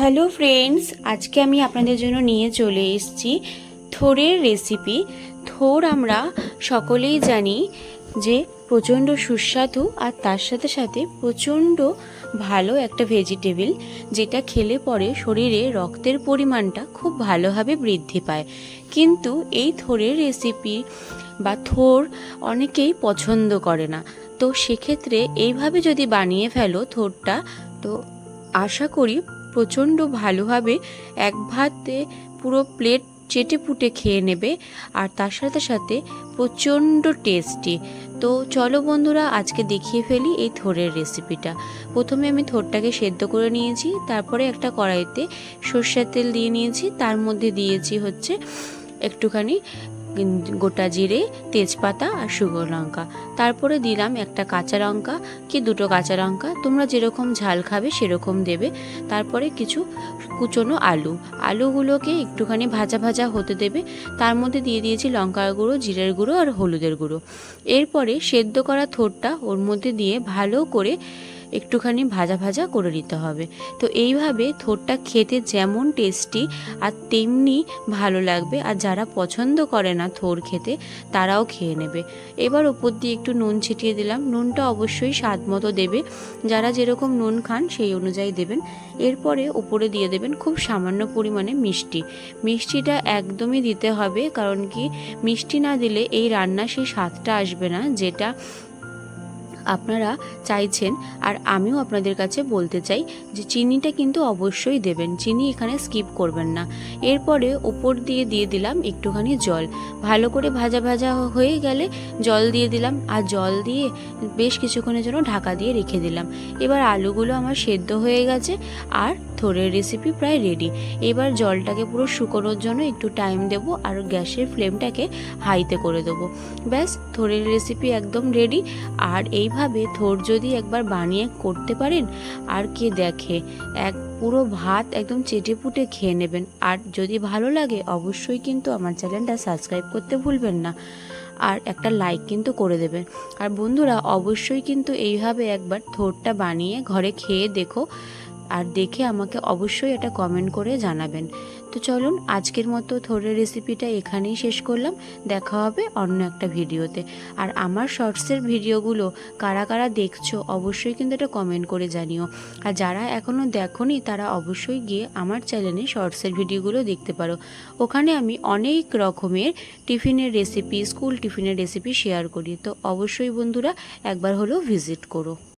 Hello friends, আজকে আমি আপনাদের জন্য নিয়ে চলে এসেছি থোরের রেসিপি থোর আমরা সকলেই জানি যে প্রচণ্ড সুস্বাদু আর তার সাথে সাথে প্রচণ্ড ভালো একটা ভেজিটেবল যেটা খেলে পরে শরীরে রক্তের পরিমাণটা খুব ভালোভাবে বৃদ্ধি পায়। কিন্তু এই থোরের রেসিপি বা থোর অনেকেই পছন্দ করে না। তো সেক্ষেত্রে এইভাবে যদি বানিয়ে ফেলো থোরটা, তো আশা করি প্রচণ্ড ভালোভাবে এক ভাতে পুরো প্লেট চেটে পুটে খেয়ে নেবে আর তার সাথে সাথে প্রচণ্ড টেস্টি তো চলো বন্ধুরা, আজকে দেখিয়ে ফেলি এই থোরের রেসিপিটা প্রথমে আমি থোরটাকে সেদ্ধ করে নিয়েছি, তারপরে একটা কড়াইতে সর্ষের তেল দিয়ে নিয়েছি, তার মধ্যে দিয়েছি হচ্ছে একটুখানি গোটা জিরে, তেজপাতা আর শুকনো লঙ্কা। তারপরে দিলাম একটা কাঁচা লঙ্কা কি দুটো কাঁচা লঙ্কা। তোমরা যেরকম ঝাল খাবে সেরকম দেবে। তারপরে কিছু কুচনো আলু। আলুগুলোকে একটুখানি ভাজা ভাজা হতে দেবে। তার মধ্যে দিয়ে দিয়েছি লঙ্কার গুঁড়ো, জিরের গুঁড়ো আর হলুদের গুঁড়ো। এরপরে সেদ্ধ করা থোরটা ওর মধ্যে দিয়ে ভালো করে একটুখানি ভাজা ভাজা করে নিতে হবে। তো এইভাবে থোরটা খেতে যেমন টেস্টি আর তেমনি ভালো লাগবে। আর যারা পছন্দ করে না থোর খেতে, তারাও খেয়ে নেবে। এবার ওপর দিয়ে একটু নুন ছিটিয়ে দিলাম। নুনটা অবশ্যই স্বাদ মতো দেবে। যারা যেরকম নুন খান, সেই অনুযায়ী দেবেন। এরপরে উপরে দিয়ে দেবেন খুব সামান্য পরিমাণে মিষ্টি। মিষ্টিটা একদমই দিতে হবে, কারণ কি মিষ্টি না দিলে এই রান্না সেই স্বাদটা আসবে না, যেটা আপনারা চাইছেন আর আমিও আপনাদের কাছে বলতে চাই যে চিনিটা কিন্তু অবশ্যই দেবেন। চিনি এখানে স্কিপ করবেন না। এরপরে ওপর দিয়ে দিয়ে দিলাম একটুখানি জল। ভালো করে ভাজা ভাজা হয়ে গেলে জল দিয়ে দিলাম আর জল দিয়ে বেশ কিছুক্ষণের জন্য ঢাকা দিয়ে রেখে দিলাম। এবার আলুগুলো আমার সেদ্ধ হয়ে গেছে আর থোরের রেসিপি প্রায় রেডি এবার জলটাকে পুরো শুকোনোর জন্য একটু টাইম দেব আর গ্যাসের ফ্লেমটাকে হাইতে করে দেবো। ব্যাস থোরের রেসিপি একদম রেডি আর এইভাবে থোর যদি একবার বানিয়ে করতে পারেন। আর কে দেখে, এক পুরো ভাত একদম চেটে পুটে খেয়ে নেবেন। আর যদি ভালো লাগে, অবশ্যই কিন্তু আমার চ্যানেলটা সাবস্ক্রাইব করতে ভুলবেন না। আর একটা লাইক কিন্তু করে দেবেন। আর বন্ধুরা, অবশ্যই কিন্তু এইভাবে একবার থোরটা বানিয়ে ঘরে খেয়ে দেখো। আর দেখে আমাকে অবশ্যই এটা কমেন্ট করে জানাবেন। তো চলুন, আজকের মতো থোরের রেসিপিটা এখানেই শেষ করলাম। দেখা হবে অন্য একটা ভিডিওতে। আর আমার শর্টসের ভিডিওগুলো কারা কারা দেখছ, অবশ্যই কিন্তু এটা কমেন্ট করে জানিও। আর যারা এখনও দেখোনি, তারা অবশ্যই গিয়ে আমার চ্যানেলে শর্টসের ভিডিওগুলো দেখতে পারো। ওখানে আমি অনেক রকমের টিফিনের রেসিপি স্কুল টিফিনের রেসিপি শেয়ার করি। তো অবশ্যই বন্ধুরা, একবার হলেও ভিজিট করো।